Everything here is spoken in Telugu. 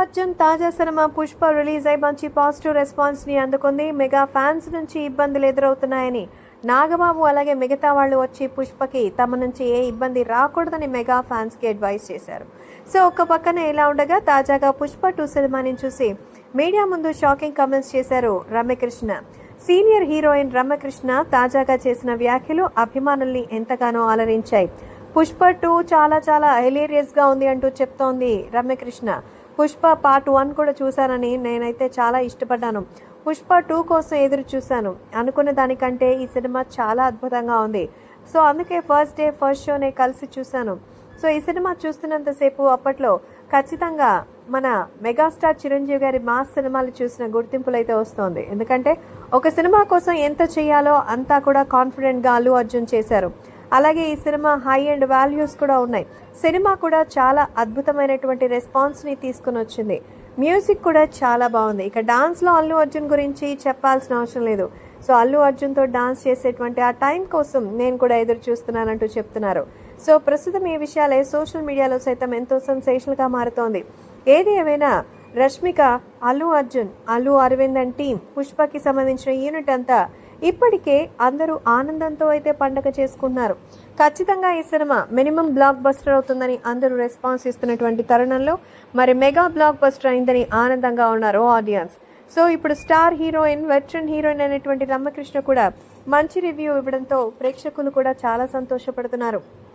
అర్జున్ తాజా సినిమా పుష్ప రిలీజ్ అయి మంచి పాజిటివ్ రెస్పాన్స్ని అందుకుంది. మెగా ఫ్యాన్స్ నుంచి ఇబ్బందులు ఎదురవుతున్నాయని నాగబాబు అలాగే మిగతా వాళ్ళు వచ్చి పుష్పకి తమ నుంచి ఏ ఇబ్బంది రాకూడదని మెగా ఫ్యాన్స్కి అడ్వైస్ చేశారు. సో ఒక పక్కన ఇలా ఉండగా తాజాగా పుష్ప టూ సినిమాని చూసి మీడియా ముందు షాకింగ్ కమెంట్స్ చేశారు రమ్యకృష్ణ. సీనియర్ హీరోయిన్ రమ్యకృష్ణ తాజాగా చేసిన వ్యాఖ్యలు అభిమానుల్ని ఎంతగానో అలరించాయి. పుష్ప టూ చాలా చాలా హైలేరియస్గా ఉంది అంటూ చెప్తోంది రమ్యకృష్ణ. పుష్ప పార్ట్ వన్ కూడా చూశానని నేనైతే చాలా ఇష్టపడ్డాను. పుష్ప టూ కోసం ఎదురు చూశాను. అనుకున్న దానికంటే ఈ సినిమా చాలా అద్భుతంగా ఉంది. సో అందుకే ఫస్ట్ డే ఫస్ట్ షోనే కలిసి చూశాను. సో ఈ సినిమా చూస్తున్నంతసేపు అప్పట్లో ఖచ్చితంగా మన మెగాస్టార్ చిరంజీవి గారి మాస్ సినిమాలు చూసిన గుర్తింపులు అయితే వస్తోంది. ఎందుకంటే ఒక సినిమా కోసం ఎంత చేయాలో అంతా కూడా కాన్ఫిడెంట్గా అల్లు అర్జున్ చేశారు. అలాగే ఈ సినిమా హై అండ్ వాల్యూస్ కూడా ఉన్నాయి. సినిమా కూడా చాలా అద్భుతమైనటువంటి రెస్పాన్స్ని తీసుకుని వచ్చింది. మ్యూజిక్ కూడా చాలా బాగుంది. ఇక డాన్స్లో అల్లు అర్జున్ గురించి చెప్పాల్సిన అవసరం లేదు. సో అల్లు అర్జున్తో డాన్స్ చేసేటువంటి ఆ టైం కోసం నేను కూడా ఎదురు చూస్తున్నానంటూ చెప్తున్నారు. సో ప్రస్తుతం ఈ విషయాలే సోషల్ మీడియాలో సైతం ఎంతో సెన్సేషన్గా మారుతోంది. ఏది ఏమైనా రష్మిక అల్లు అర్జున్ అల్లు అరవింద్ అండ్ టీం పుష్పకి సంబంధించిన యూనిట్ అంతా ఇప్పటికే అందరూ ఆనందంతో అయితే పండగ చేసుకున్నారు. ఖచ్చితంగా ఈ సినిమా మినిమం బ్లాక్ బస్టర్ అవుతుందని అందరూ రెస్పాన్స్ ఇస్తున్నటువంటి తరుణంలో మరి మెగా బ్లాక్ బస్టర్ అయిందని ఆనందంగా ఉన్నారు ఆడియన్స్ సో ఇప్పుడు స్టార్ హీరోయిన్ వెటరన్ హీరోయిన్ అనేటువంటి రమ్మకృష్ణ కూడా మంచి రివ్యూ ఇవ్వడంతో ప్రేక్షకులు కూడా చాలా సంతోషపడుతున్నారు.